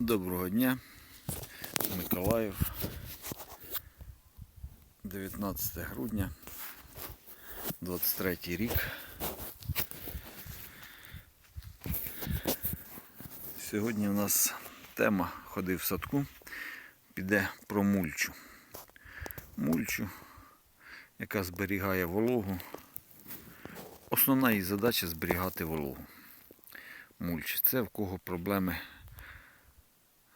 Доброго дня, Миколаїв, 19 грудня, 23 рік. Сьогодні у нас тема ходи в садку, піде про мульчу. Мульчу, яка зберігає вологу. Основна її задача зберігати вологу. Мульч. Це в кого проблеми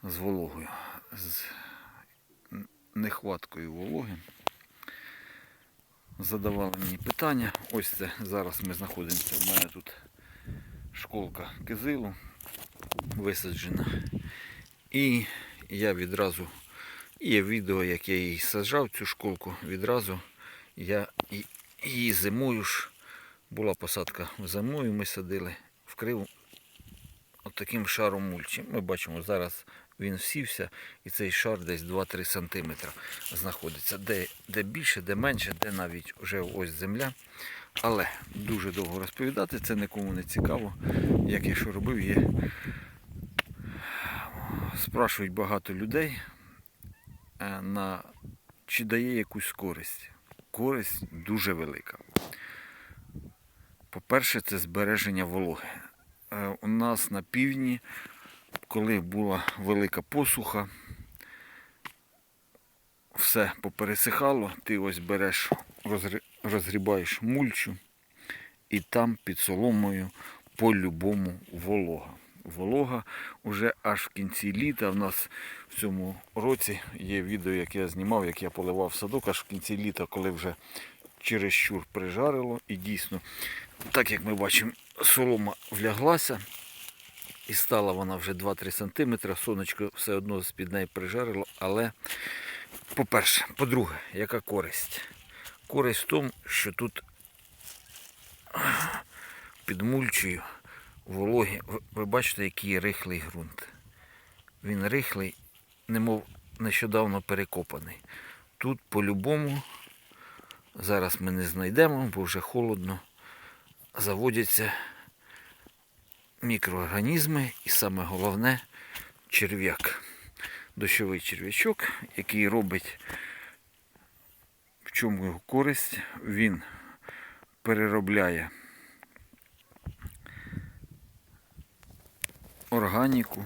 з вологою, з нехваткою вологи. Задавали мені питання. Ось це зараз ми знаходимося. У мене тут школка кизилу висаджена. І я відразу є відео, як я її саджав, цю школку. Відразу я її зимою ж була посадка зимою, ми садили, вкрив таким шаром мульчі. Ми бачимо, зараз він всівся і цей шар десь 2-3 см знаходиться. Де, де більше, де менше, де навіть вже ось земля. Але дуже довго розповідати, це нікому не цікаво. Як я що робив, є. Спрашують багато людей, е, на, чи дає якусь користь. Користь дуже велика. По-перше, це збереження вологи. Е, У нас на півдні, коли була велика посуха, все попересихало, ти ось береш, розгрібаєш мульчу, і там під соломою по-любому волога. Волога вже аж в кінці літа. В нас в цьому році є відео, як я знімав, як я поливав садок, аж в кінці літа, коли вже чересчур прижарило. І дійсно, так як ми бачимо, солома вляглася. І стала вона вже 2-3 см. Сонечко все одно з-під неї прижарило. Але, по-перше, по-друге, яка користь? Користь в тому, що тут під мульчею вологі. Ви, бачите, який рихлий ґрунт. Він рихлий, немов нещодавно перекопаний. Тут по-любому, зараз ми не знайдемо, бо вже холодно, заводяться мікроорганізми і саме головне черв'як. Дощовий черв'ячок, який робить в чому його користь, він переробляє органіку,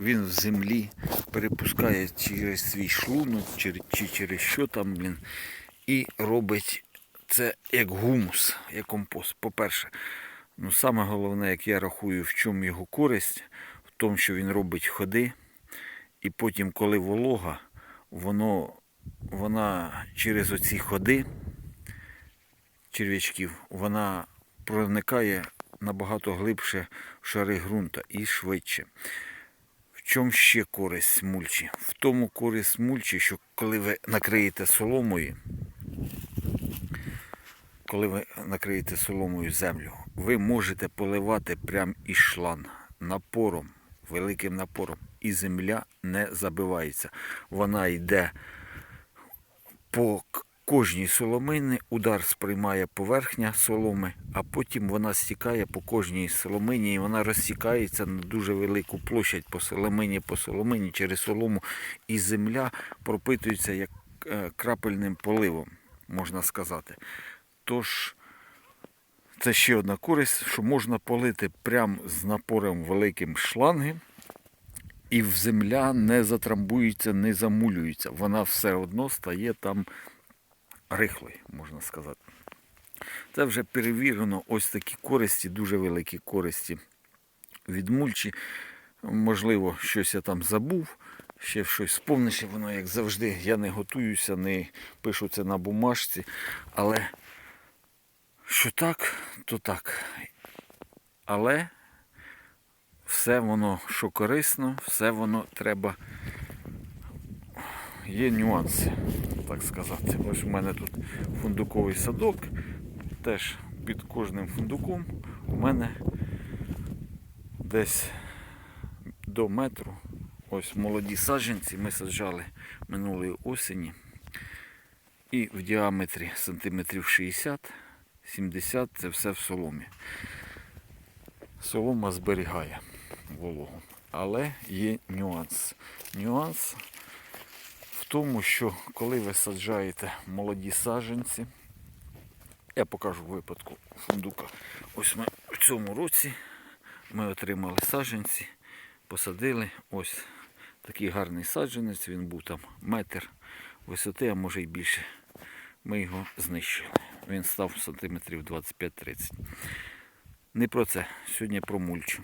він в землі перепускає через свій шлунок, чи, через що там, блін, і робить це як гумус, як компост. По-перше, ну саме головне, як я рахую, в чому його користь, в тому, що він робить ходи, і потім, коли волога, воно, вона через оці ходи черв'ячків, вона проникає набагато глибше в шари ґрунта і швидше. В чому ще користь мульчі? В тому користь мульчі, що коли ви накриєте соломою, коли ви накриєте соломою землю, ви можете поливати прямо із шлан напором, великим напором, і земля не забивається. Вона йде по кожній соломині, удар сприймає поверхня соломи, а потім вона стікає по кожній соломині і вона розсікається на дуже велику площадь по соломині, по соломині через солому, і земля пропитується як е, крапельним поливом, можна сказати. Тож це ще одна користь, що можна полити прямо з напором великим шланги, і в земля не затрамбується, не замулюється. Вона все одно стає там рихлою, можна сказати. Це вже перевірено ось такі користі, дуже великі користі від мульчі. Можливо, щось я там забув, ще щось сповниш, воно як завжди. Я не готуюся, не пишу це на бумажці, але що так, то так. Але все воно, що корисно, все воно треба. Є нюанси, так сказати. Ось у мене тут фундуковий садок. Теж під кожним фундуком у мене десь до метру. Ось молоді саджанці ми саджали минулої осені. І в діаметрі сантиметрів 60 70 це все в соломі. Солома зберігає вологу. Але є нюанс. Нюанс в тому, що коли ви саджаєте молоді саджанці, я покажу випадку фундука. Ось ми в цьому році ми отримали саджанці, посадили ось такий гарний саджанець, він був там метр висоти, а може й більше. Ми його знищили. Він став сантиметрів 25-30. Не про це. Сьогодні про мульчу.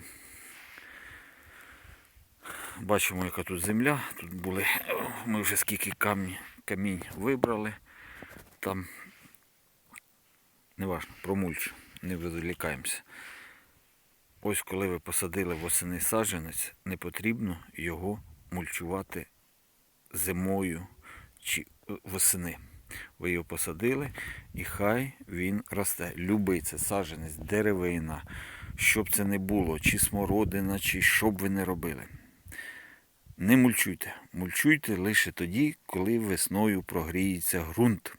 Бачимо, яка тут земля. Тут були. Ми вже скільки камінь, камінь вибрали. Там неважно, про мульчу. Не відволікаємося. Ось коли ви посадили восени саджанець, не потрібно його мульчувати зимою чи е, восени. Ви його посадили і хай він росте. Любий це саджанець, деревина, щоб це не було, чи смородина, чи що б ви не робили. Не мульчуйте. Мульчуйте лише тоді, коли весною прогріється ґрунт.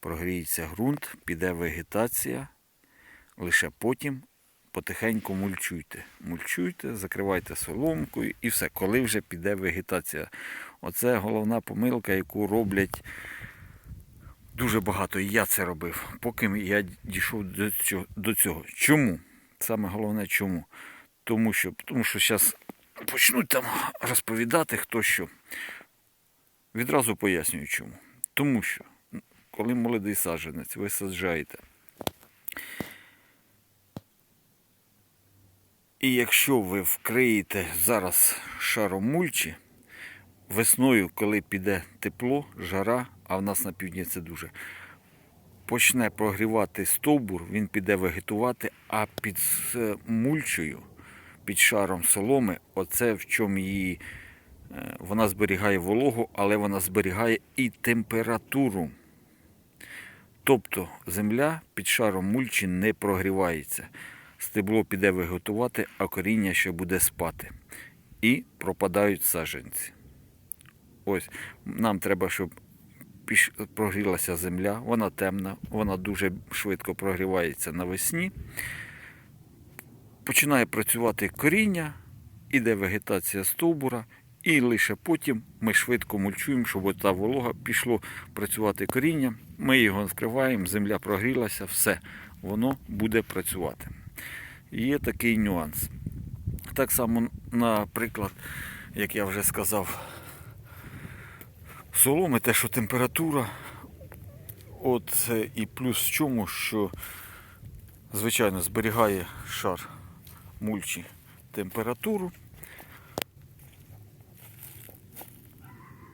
Прогріється ґрунт, піде вегетація, лише потім потихеньку мульчуйте. Мульчуйте, закривайте соломкою і все, коли вже піде вегетація. Оце головна помилка, яку роблять дуже багато. І я це робив, поки я дійшов до цього. Чому? Саме головне чому? Тому що, тому що зараз почнуть там розповідати хто що. Відразу пояснюю чому. Тому що, коли молодий саджанець ви саджаєте, І якщо ви вкриєте зараз шаром мульчі, весною, коли піде тепло, жара, а в нас на півдні це дуже, почне прогрівати стовбур, він піде вегетувати, а під с- мульчею, під шаром соломи, оце в чому її. е, Вона зберігає вологу, але вона зберігає і температуру. Тобто земля під шаром мульчі не прогрівається. Стебло піде виготувати, а коріння ще буде спати. І пропадають саджанці. Ось нам треба, щоб прогрілася земля, вона темна, вона дуже швидко прогрівається навесні. Починає працювати коріння, іде вегетація стовбура, і лише потім ми швидко мульчуємо, щоб та волога пішло працювати коріння. Ми його вкриваємо, земля прогрілася, все, воно буде працювати. Є такий нюанс. Так само, наприклад, як я вже сказав, соломи, те, що температура, от і плюс в чому, що, звичайно, зберігає шар мульчі температуру,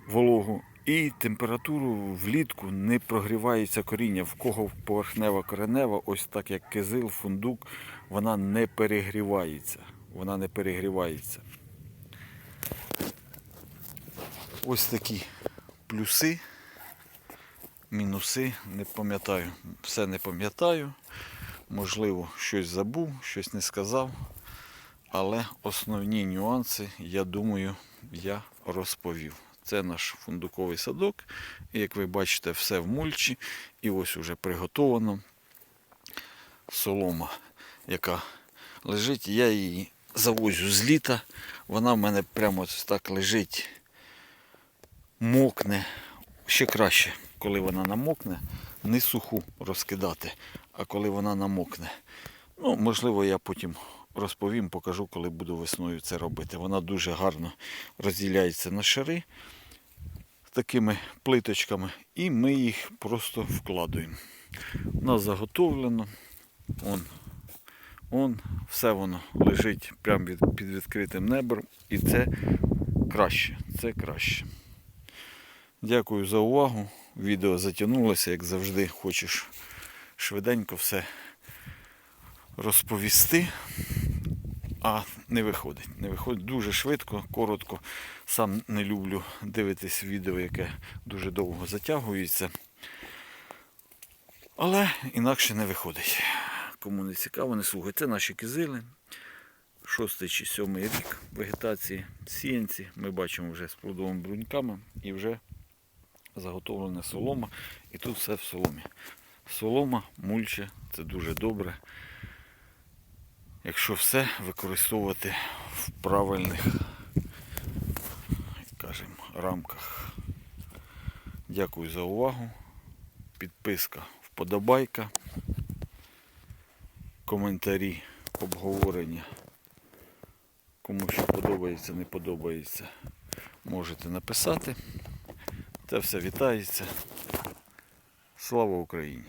вологу і температуру влітку не прогрівається коріння. В кого поверхнева коренева, ось так як кизил, фундук, вона не перегрівається. Вона не перегрівається. Ось такі плюси, мінуси, не пам'ятаю. Все не пам'ятаю. Можливо, щось забув, щось не сказав. Але основні нюанси, я думаю, я розповів. Це наш фундуковий садок. І як ви бачите, все в мульчі. І ось уже приготовано солома, яка лежить. Я її завозю з літа. Вона в мене прямо так лежить, мокне. Ще краще, коли вона намокне, не суху розкидати, а коли вона намокне. Ну, можливо, я потім розповім, покажу, коли буду весною це робити. Вона дуже гарно розділяється на шари такими плиточками, і ми їх просто вкладуємо. У нас заготовлено. Он, он, все воно лежить прямо від, під відкритим небом. І це краще. Це краще. Дякую за увагу. Відео затягнулося, як завжди, хочеш швиденько все розповісти. А не виходить. Не виходить дуже швидко, коротко. Сам не люблю дивитись відео, яке дуже довго затягується. Але інакше не виходить. Кому не цікаво, не слухайте. Це наші кизили. Шостий чи сьомий рік вегетації, сіянці. Ми бачимо вже з плодовими бруньками і вже заготовлена солома. І тут все в соломі. Солома, мульча це дуже добре. Якщо все використовувати в правильних скажімо, рамках. Дякую за увагу. Підписка, вподобайка, коментарі, обговорення. Кому що подобається, не подобається, можете написати. Це все вітається. Слава Україні!